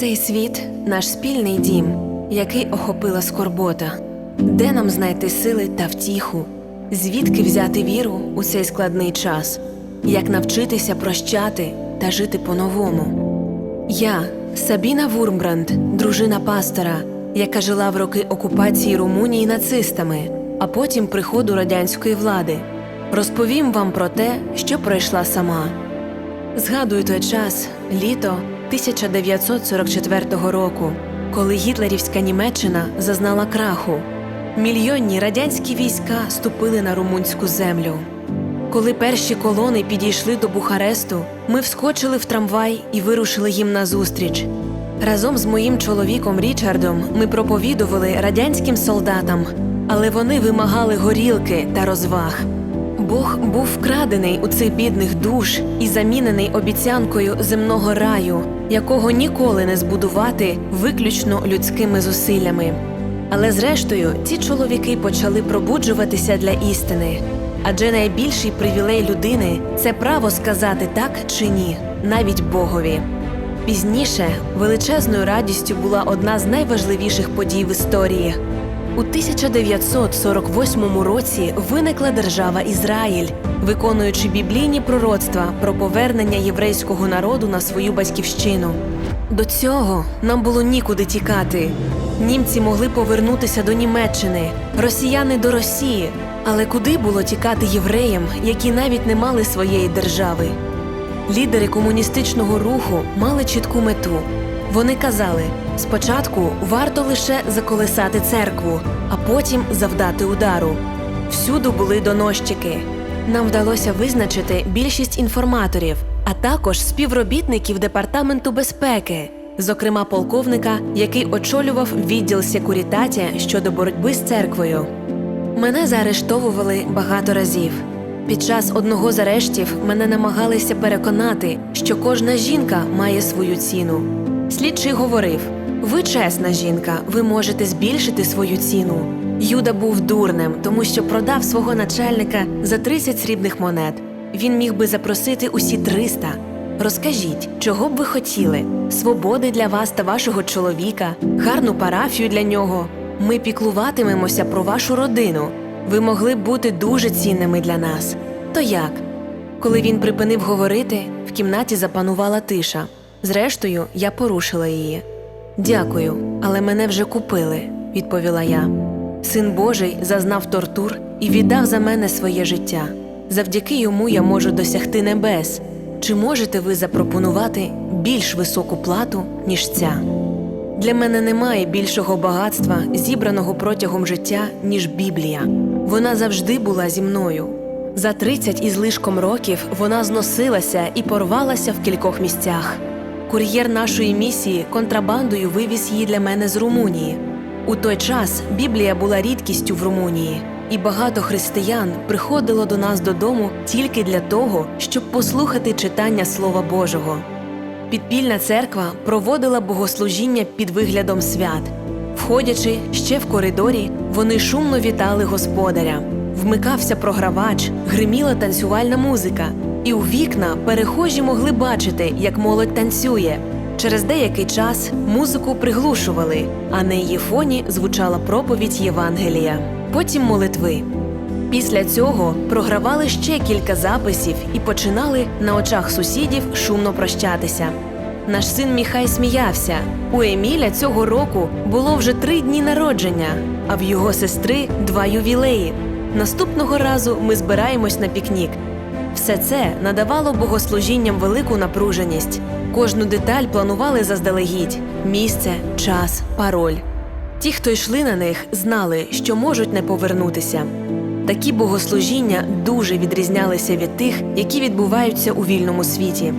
Цей світ наш спільний дім, який охопила скорбота. Де нам знайти сили та втіху? Звідки взяти віру у цей складний час? Як навчитися прощати та жити по-новому? Я Сабіна Вурмбранд, дружина пастора, яка жила в роки окупації Румунії нацистами, а потім приходу радянської влади. Розповім вам про те, що пройшла сама. Згадую той час, літо 1944 року, коли гітлерівська Німеччина зазнала краху. Мільйонні радянські війська ступили на румунську землю. Коли перші колони підійшли до Бухаресту, ми вскочили в трамвай і вирушили їм назустріч. Разом з моїм чоловіком Річардом ми проповідували радянським солдатам, але вони вимагали горілки та розваг. Бог був вкрадений у цих бідних душ і замінений обіцянкою земного раю, якого ніколи не збудувати виключно людськими зусиллями. Але зрештою ці чоловіки почали пробуджуватися для істини. Адже найбільший привілей людини це право сказати так чи ні, навіть Богові. Пізніше величезною радістю була одна з найважливіших подій в історії. У 1948 році виникла держава Ізраїль, виконуючи біблійні пророцтва про повернення єврейського народу на свою батьківщину. До цього нам було нікуди тікати. Німці могли повернутися до Німеччини, росіяни до Росії. Але куди було тікати євреям, які навіть не мали своєї держави? Лідери комуністичного руху мали чітку мету. Вони казали: спочатку варто лише заколисати церкву, а потім завдати удару. Всюду були доносчики. Нам вдалося визначити більшість інформаторів, а також співробітників департаменту безпеки, зокрема полковника, який очолював відділ секурітаті щодо боротьби з церквою. Мене заарештовували багато разів. Під час одного з арештів мене намагалися переконати, що кожна жінка має свою ціну. Слідчий говорив: ви чесна жінка, ви можете збільшити свою ціну. Юда був дурнем, тому що продав свого начальника за 30 срібних монет. Він міг би запросити усі 300. Розкажіть, чого б ви хотіли? Свободи для вас та вашого чоловіка, гарну парафію для нього. Ми піклуватимемося про вашу родину. Ви могли б бути дуже цінними для нас. То як? Коли він припинив говорити, в кімнаті запанувала тиша. Зрештою, я порушила її. Дякую, але мене вже купили, відповіла я. Син Божий зазнав тортур і віддав за мене своє життя. Завдяки йому я можу досягти небес. Чи можете ви запропонувати більш високу плату, ніж ця? Для мене немає більшого багатства, зібраного протягом життя, ніж Біблія. Вона завжди була зі мною. За 30 із лишком років вона зносилася і порвалася в кількох місцях. Кур'єр нашої місії контрабандою вивіз її для мене з Румунії. У той час Біблія була рідкістю в Румунії, і багато християн приходило до нас додому тільки для того, щоб послухати читання Слова Божого. Підпільна церква проводила богослужіння під виглядом свят. Входячи ще в коридорі, вони шумно вітали господаря. Вмикався програвач, гриміла танцювальна музика, і у вікна перехожі могли бачити, як молодь танцює. Через деякий час музику приглушували, а на її фоні звучала проповідь Євангелія, потім молитви. Після цього програвали ще кілька записів і починали на очах сусідів шумно прощатися. Наш син Міхай сміявся. У Еміля цього року було вже три дні народження, а в його сестри два ювілеї. Наступного разу ми збираємось на пікнік. Все це надавало богослужінням велику напруженість. Кожну деталь планували заздалегідь: місце, час, пароль. Ті, хто йшли на них, знали, що можуть не повернутися. Такі богослужіння дуже відрізнялися від тих, які відбуваються у вільному світі.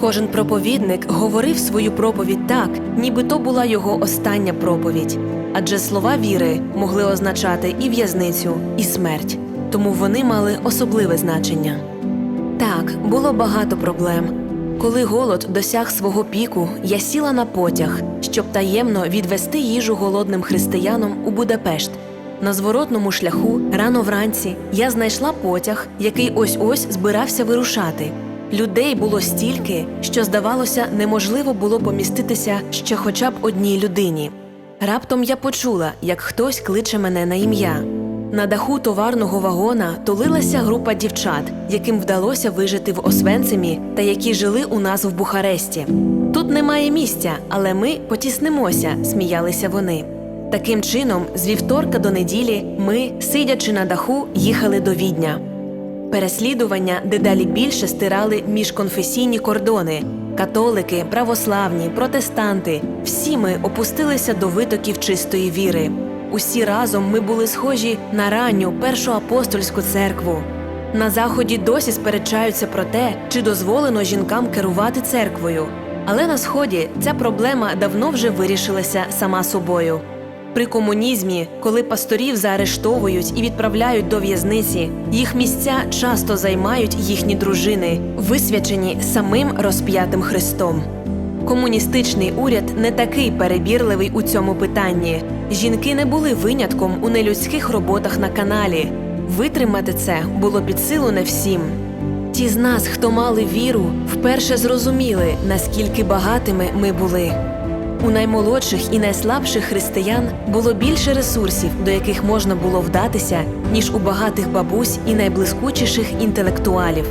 Кожен проповідник говорив свою проповідь так, ніби то була його остання проповідь, адже слова віри могли означати і в'язницю, і смерть, тому вони мали особливе значення. Так, було багато проблем. Коли голод досяг свого піку, я сіла на потяг, щоб таємно відвести їжу голодним християнам у Будапешт. На зворотному шляху рано вранці я знайшла потяг, який ось ось збирався вирушати. Людей було стільки, що здавалося, неможливо було поміститися ще хоча б одній людині. Раптом я почула, як хтось кличе мене на ім'я. На даху товарного вагона тулилася група дівчат, яким вдалося вижити в Освенцимі та які жили у нас в Бухаресті. Тут немає місця, але ми потіснимося, сміялися вони. Таким чином, з вівторка до неділі ми, сидячи на даху, їхали до відня. Переслідування дедалі більше стирали міжконфесійні кордони. Католики, православні, протестанти всі ми опустилися до витоків чистої віри. Усі разом ми були схожі на ранню першу апостольську церкву. На заході досі сперечаються про те, чи дозволено жінкам керувати церквою. Але на сході ця проблема давно вже вирішилася сама собою. При комунізмі, коли пасторів заарештовують і відправляють до в'язниці, їх місця часто займають їхні дружини, висвячені самим розп'ятим Христом. Комуністичний уряд не такий перебірливий у цьому питанні. Жінки не були винятком у нелюдських роботах на каналі. Витримати це було під силу не всім. Ті з нас, хто мали віру, вперше зрозуміли, наскільки багатими ми були. У наймолодших і найслабших християн було більше ресурсів, до яких можна було вдатися, ніж у багатих бабусь і найблискучіших інтелектуалів.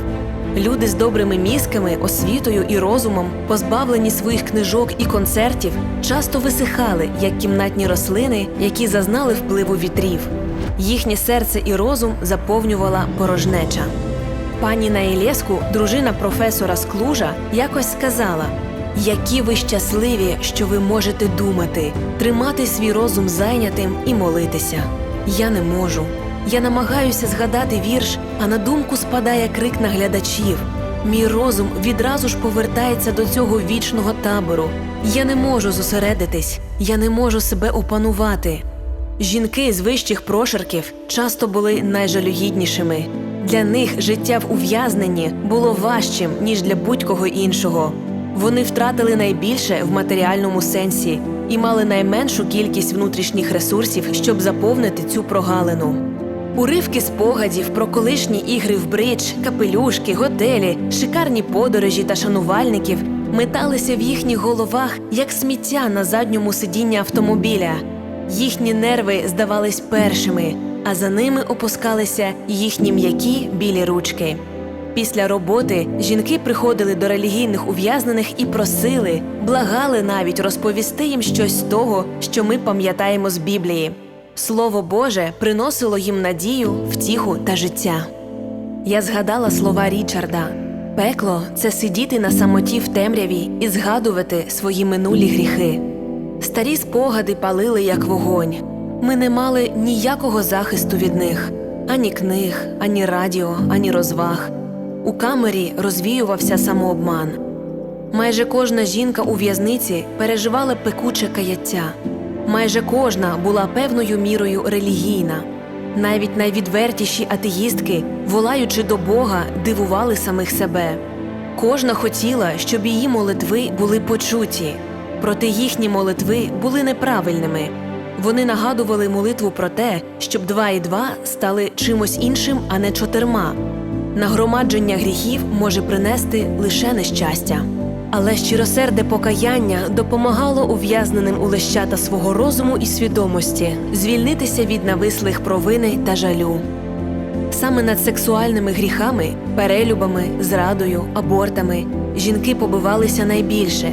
Люди з добрими мізками, освітою і розумом, позбавлені своїх книжок і концертів, часто висихали, як кімнатні рослини, які зазнали впливу вітрів. Їхнє серце і розум заповнювала порожнеча. Пані Наєлєску, дружина професора Склужа, якось сказала: які ви щасливі, що ви можете думати, тримати свій розум зайнятим і молитися. Я не можу. Я намагаюся згадати вірш, а на думку спадає крик наглядачів. Мій розум відразу ж повертається до цього вічного табору. Я не можу зосередитись, я не можу себе опанувати. Жінки з вищих прошарків часто були найжалюгіднішими. Для них життя в ув'язненні було важчим, ніж для будь-кого іншого. Вони втратили найбільше в матеріальному сенсі і мали найменшу кількість внутрішніх ресурсів, щоб заповнити цю прогалину. Уривки спогадів про колишні ігри в бридж, капелюшки, готелі, шикарні подорожі та шанувальників металися в їхніх головах як сміття на задньому сидінні автомобіля. Їхні нерви здавались першими, а за ними опускалися їхні м'які білі ручки. Після роботи жінки приходили до релігійних ув'язнених і просили, благали навіть розповісти їм щось з того, що ми пам'ятаємо з Біблії. Слово Боже приносило їм надію, втіху та життя. Я згадала слова Річарда: пекло це сидіти на самоті в темряві і згадувати свої минулі гріхи. Старі спогади палили як вогонь. Ми не мали ніякого захисту від них ані книг, ані радіо, ані розваг. У камері розвіювався самообман. Майже кожна жінка у в'язниці переживала пекуче каяття. Майже кожна була певною мірою релігійна. Навіть найвідвертіші атеїстки, волаючи до Бога, дивували самих себе. Кожна хотіла, щоб її молитви були почуті, проте їхні молитви були неправильними. Вони нагадували молитву про те, щоб два і два стали чимось іншим, а не чотирма. Нагромадження гріхів може принести лише нещастя. Але щиросерде покаяння допомагало ув'язненим у лещата свого розуму і свідомості звільнитися від навислих провини та жалю. Саме над сексуальними гріхами, перелюбами, зрадою, абортами жінки побивалися найбільше.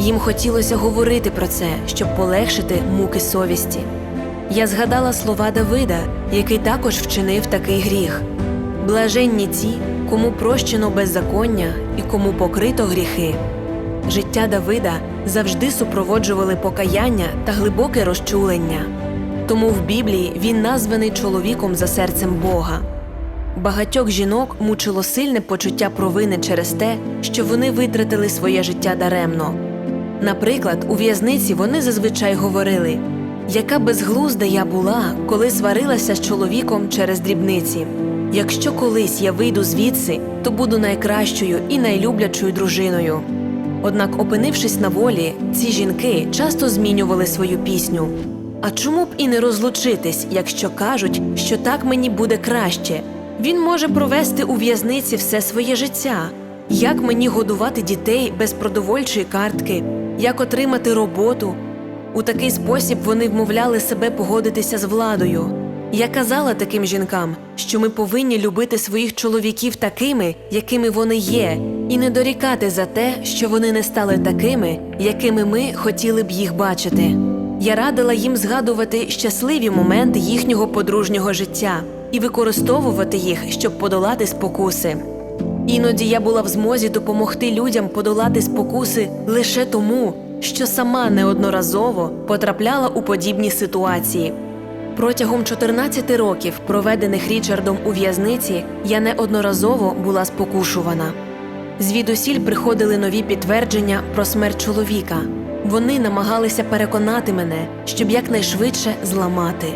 Їм хотілося говорити про це, щоб полегшити муки совісті. Я згадала слова Давида, який також вчинив такий гріх. Блаженні ті, кому прощено беззаконня і кому покрито гріхи. Життя Давида завжди супроводжували покаяння та глибоке розчулення. Тому в Біблії він названий чоловіком за серцем Бога. Багатьох жінок мучило сильне почуття провини через те, що вони витратили своє життя даремно. Наприклад, у в'язниці вони зазвичай говорили: яка безглузда я була, коли сварилася з чоловіком через дрібниці. Якщо колись я вийду звідси, то буду найкращою і найлюблячою дружиною. Однак, опинившись на волі, ці жінки часто змінювали свою пісню. А чому б і не розлучитись, якщо кажуть, що так мені буде краще? Він може провести у в'язниці все своє життя. як мені годувати дітей без продовольчої картки, як отримати роботу. У такий спосіб вони вмовляли себе погодитися з владою. Я казала таким жінкам, що ми повинні любити своїх чоловіків такими, якими вони є, і не дорікати за те, що вони не стали такими, якими ми хотіли б їх бачити. Я радила їм згадувати щасливі моменти їхнього подружнього життя і використовувати їх, щоб подолати спокуси. Іноді я була в змозі допомогти людям подолати спокуси лише тому, що сама неодноразово потрапляла у подібні ситуації. Протягом 14 років, проведених Річардом у в'язниці, я неодноразово була спокушувана. Звідусіль приходили нові підтвердження про смерть чоловіка. Вони намагалися переконати мене, щоб якнайшвидше зламати.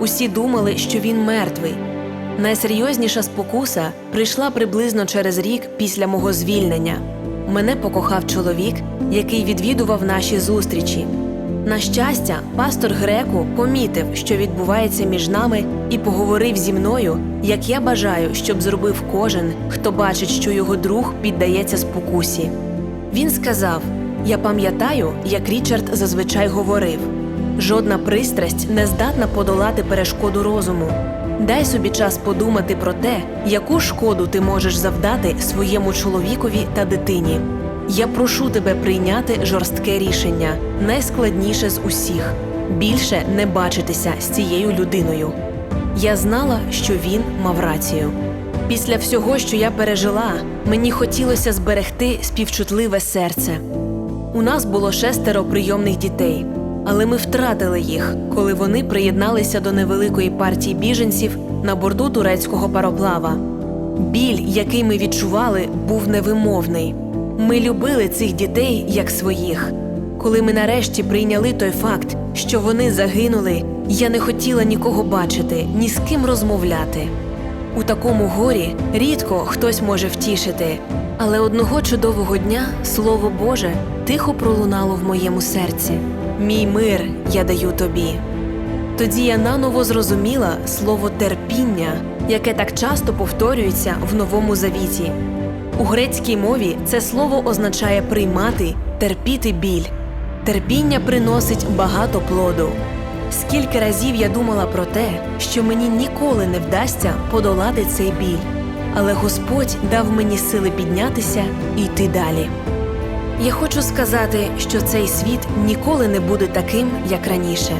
Усі думали, що він мертвий. Найсерйозніша спокуса прийшла приблизно через рік після мого звільнення. Мене покохав чоловік, який відвідував наші зустрічі. На щастя, пастор Греку помітив, що відбувається між нами, і поговорив зі мною, як я бажаю, щоб зробив кожен, хто бачить, що його друг піддається спокусі. Він сказав: Я пам'ятаю, як Річард зазвичай говорив: жодна пристрасть не здатна подолати перешкоду розуму. Дай собі час подумати про те, яку шкоду ти можеш завдати своєму чоловікові та дитині. Я прошу тебе прийняти жорстке рішення, найскладніше з усіх більше не бачитися з цією людиною. Я знала, що він мав рацію. Після всього, що я пережила, мені хотілося зберегти співчутливе серце. У нас було шестеро прийомних дітей, але ми втратили їх, коли вони приєдналися до невеликої партії біженців на борту турецького пароплава. Біль, який ми відчували, був невимовний. Ми любили цих дітей як своїх. Коли ми нарешті прийняли той факт, що вони загинули, я не хотіла нікого бачити, ні з ким розмовляти. У такому горі рідко хтось може втішити, але одного чудового дня Слово Боже тихо пролунало в моєму серці. Мій мир я даю тобі. Тоді я наново зрозуміла слово терпіння, яке так часто повторюється в новому завіті. У грецькій мові це слово означає приймати, терпіти біль. Терпіння приносить багато плоду. Скільки разів я думала про те, що мені ніколи не вдасться подолати цей біль, але Господь дав мені сили піднятися і йти далі. Я хочу сказати, що цей світ ніколи не буде таким, як раніше.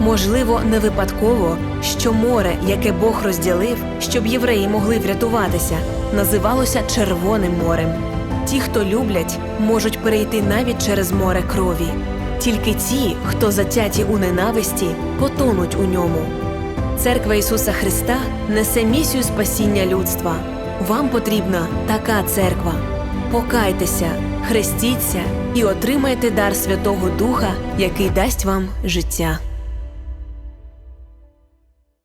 Можливо, не випадково, що море, яке Бог розділив, щоб євреї могли врятуватися, називалося Червоним морем. Ті, хто люблять, можуть перейти навіть через море крові. Тільки ті, хто затяті у ненависті, потонуть у ньому. Церква Ісуса Христа несе місію спасіння людства. Вам потрібна така церква. Покайтеся, хрестіться і отримайте дар Святого Духа, який дасть вам життя.